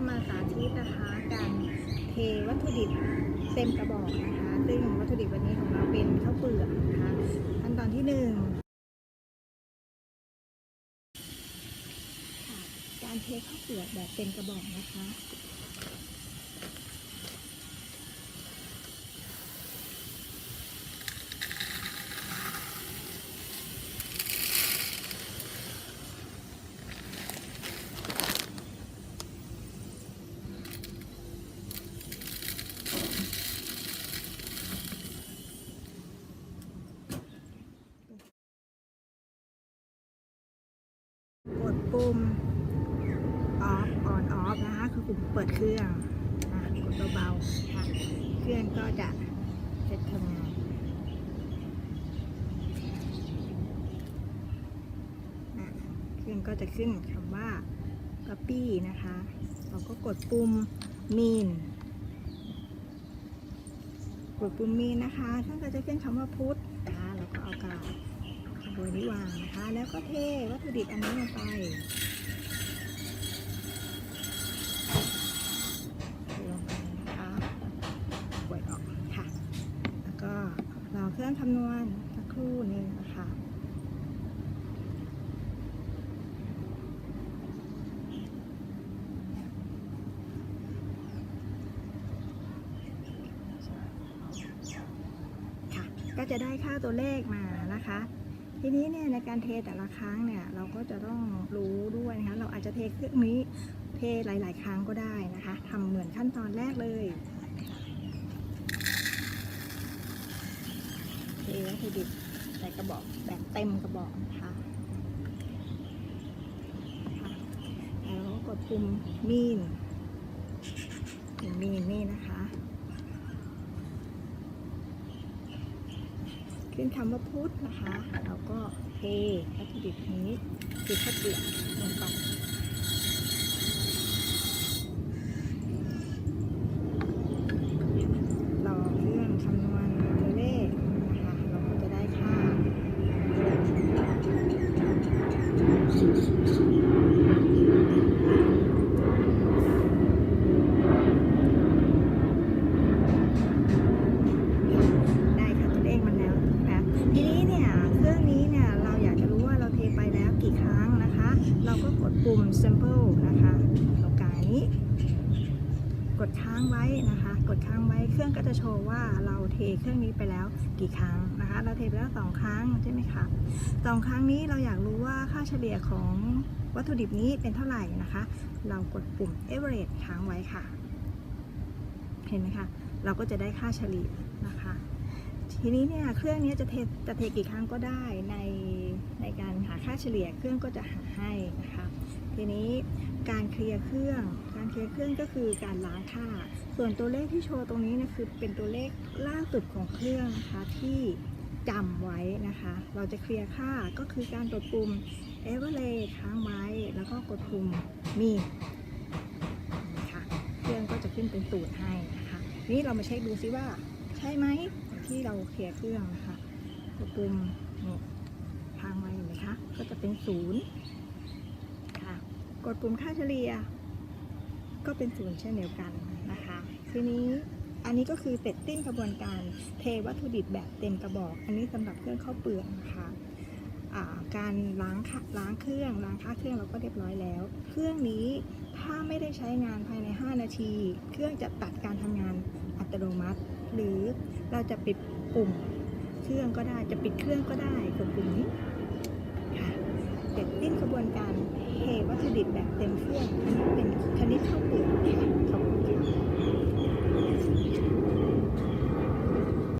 จะมาสาธิตนะคะการเทวัตถุดิบเต็มกระบอกนะคะ ซึ่งวัตถุดิบวันนี้ของเราเป็นข้าวเปลือกนะคะขั้นตอนที่หนึ่งการเทข้าวเปลือกแบบเต็มกระบอกนะคะ ปุ่ม off on off นะคะ คือปุ่มเปิดเครื่องอะกดเบาๆค่ะเครื่องก็จะเสร็จทำงานอะเครื่องก็จะขึ้นคำว่า copy นะคะ เราก็กดปุ่ม mean กดปุ่ม mean นะคะท่านก็จะขึ้นคำว่า put นะคะแล้วก็เอากาว ขบวนนี้วางนะคะ แล้วก็เทวัตถุดิบอันนี้ลงไปลงไปนะคะปวดออกค่ะ แล้วก็รอเครื่องคำนวณสักครู่หนึ่งนะคะค่ะก็จะได้ค่าตัวเลขมานะคะ ทีนี้เนี่ยในการเทแต่ละครั้งเนี่ยเราก็จะต้องรู้ด้วยนะคะเราอาจจะเทเครื่องนี้เทหลาย ๆ ครั้งก็ได้นะคะทำเหมือนขั้นตอนแรกเลยเทวัตถุดิบใส่กระบอกแบบเต็มกระบอกนะคะค่ะแล้วก็กดปุ่มมีนปุ่มมีนนี่นะคะ ขึ้นคำว่าพุทธนะคะ เราก็เทวัตถุดิบนี้คือข้าวเปลือกลงไป Thank you เครื่องคำนวณตัวเลขนะคะ เราก็จะได้ค่า ได้ค่ะตัวเลขมันแล้วนะคะทีนี้เนี่ยเครื่องนี้เนี่ยเราอยากจะรู้ว่าเราเทไปแล้วกี่ครั้งนะคะ เราก็กดปุ่ม sample นะคะตรงกลางนี้ กดค้างไว้นะคะ กดค้างไว้เครื่องก็จะโชว์ว่าเราเทเครื่องนี้ไปแล้วกี่ครั้งนะคะ เราเทไปแล้วสองครั้งใช่ไหมคะสองครั้งนี้เราอยากรู้ว่าค่าเฉลี่ยของวัตถุดิบนี้เป็นเท่าไหร่นะคะ เรากดปุ่ม average ค้างไว้ค่ะ เห็นไหมคะ เราก็จะได้ค่าเฉลี่ยนะคะ ทีนี้เนี่ยเครื่องนี้จะเทจะเทกี่ครั้งก็ได้ในในการหาค่าเฉลี่ยเครื่องก็จะหาให้นะคะทีนี้การเคลียร์เครื่อง การเคลียร์เครื่องก็คือการล้างค่า ส่วนตัวเลขที่โชว์ตรงนี้นะคือเป็นตัวเลขล่าสุดของเครื่องนะคะที่จำไว้นะคะ เราจะเคลียร์ค่าก็คือการกดปุ่ม average ค้างไว้แล้วก็กดปุ่มมีนะคะเครื่องก็จะขึ้นเป็นสูตรให้นะคะทีนี้เรามาเช็คดูซิว่าใช่ไหม ที่เราเคลียร์เครื่องนะคะกดปุ่มนี่ค้างไว้เห็นไหมคะก็จะเป็นศูนย์ค่ะ กดปุ่มค่าเฉลี่ย ก็เป็นศูนย์เช่นเดียวกันนะคะ ทีนี้อันนี้ก็คือเสร็จสิ้นกระบวนการเทวัตถุดิบแบบเต็มกระบอก อันนี้สำหรับเครื่องข้าวเปลือกนะคะการล้างค่ะล้างเครื่องล้างค่าเครื่องเราก็เรียบร้อยแล้ว เครื่องนี้ถ้าไม่ได้ใช้งานภายใน 5 นาที เครื่องจะตัดการทำงานอัตโนมัติ หรือเราจะปิดปุ่มเครื่องก็ได้ จะปิดเครื่องก็ได้กดปุ่มนี้ค่ะเสร็จสิ้นกระบวนการเทวัตถุดิบแบบเต็มเครื่องอันนี้เป็นชนิดข้าวเปลือกค่ะ